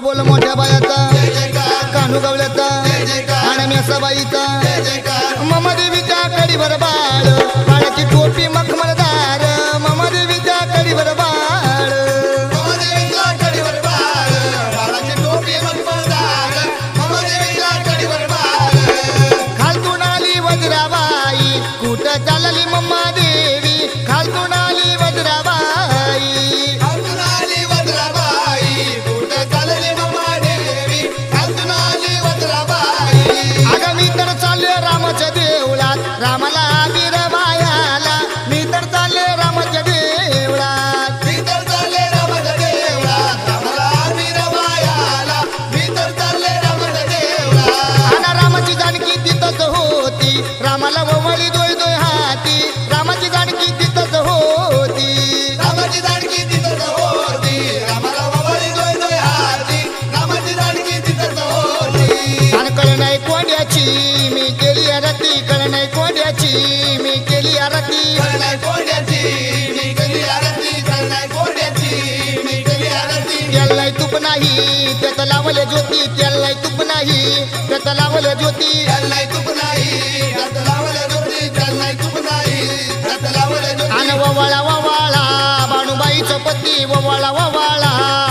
बोल बोल मोठ्या बायाचा कानू गवल्याचा आणि मेसाबाईचा रामाला आबीर बायाला मी तर चालले रामाच्या देवळात. आणि रामाची जानकी तिथंच होती. रामाला ववळी दोय दोय हाती. रामाची जानकी तिथंच होती. रामाची दाडकी तिथंच होती. रामाला बाबाली दोय दोय हाती. रामाची तिथंच नाही मी केली ज्योती नाही तूप नाही त्यात लावले ज्योती. चाललाय तूप नाही त्यात लावलं ज्योती चाललाय तूप नाही त्यात लावलं ज्योती. आणि ववाळा ववाळा बाणूबाईचं पती ववाळा ववाळा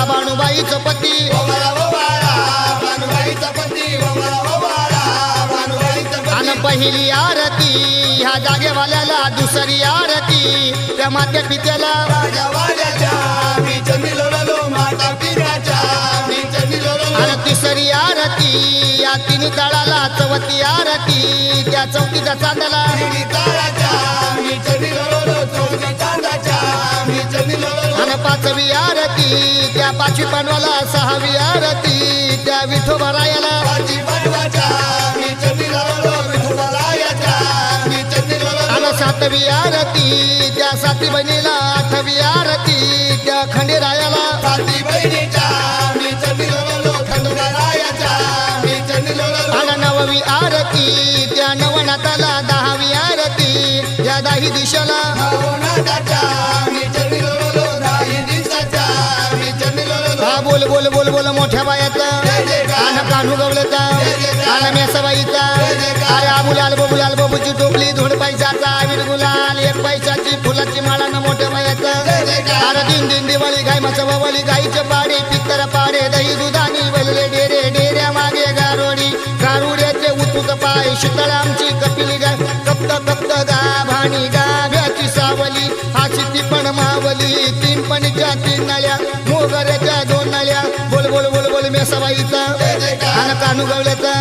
बाणूबाईचं पती. ओवाळा ओवाळा भानुबाईचा पती ओवाळा ओवाळा भानुबाईचा पती. आणि पहिली आरती ह्या जागेवाल्याला दुसरी आरती त्या मात्या पित्याला तिन्ही तळाला चौथी आरती. त्या चौकीच्या चांदला आणि पाचवी आरती त्या पाचवी पांडवाला सहावी आरती त्या चंदी लोळलो. आणि सातवी आरती त्या साती बहिणीला आठवी आरती. नाताला दहावी आरती. या दाही दिशाला. हा बोल बोल बोल बोल मोठ्या बायाचा. आणि कान्हू गवलचा आणि मेसबाईचा अरे आबुलाल बबुलाल बबूची टोपली धोड पैशाचा आवीर गुलाल एक पैशाची फुलाची माळा न मोठ्या बायाचा. अरे दिन दिन दिवाळी गाय माचा बवली गाईचे पाडी पित्तर गारुड्याचे पाय शीतळ आमची कपिली गाय. कप्त कप्त गा भाणी गाभ्याची सावली. हाची ती पण मावली तीन पणीच्या तीन नळ्या. मोगऱ्याच्या दोन नळ्या. बोल बोल बोल बोल मेसाबाईचा. कान कानू गवल्याचा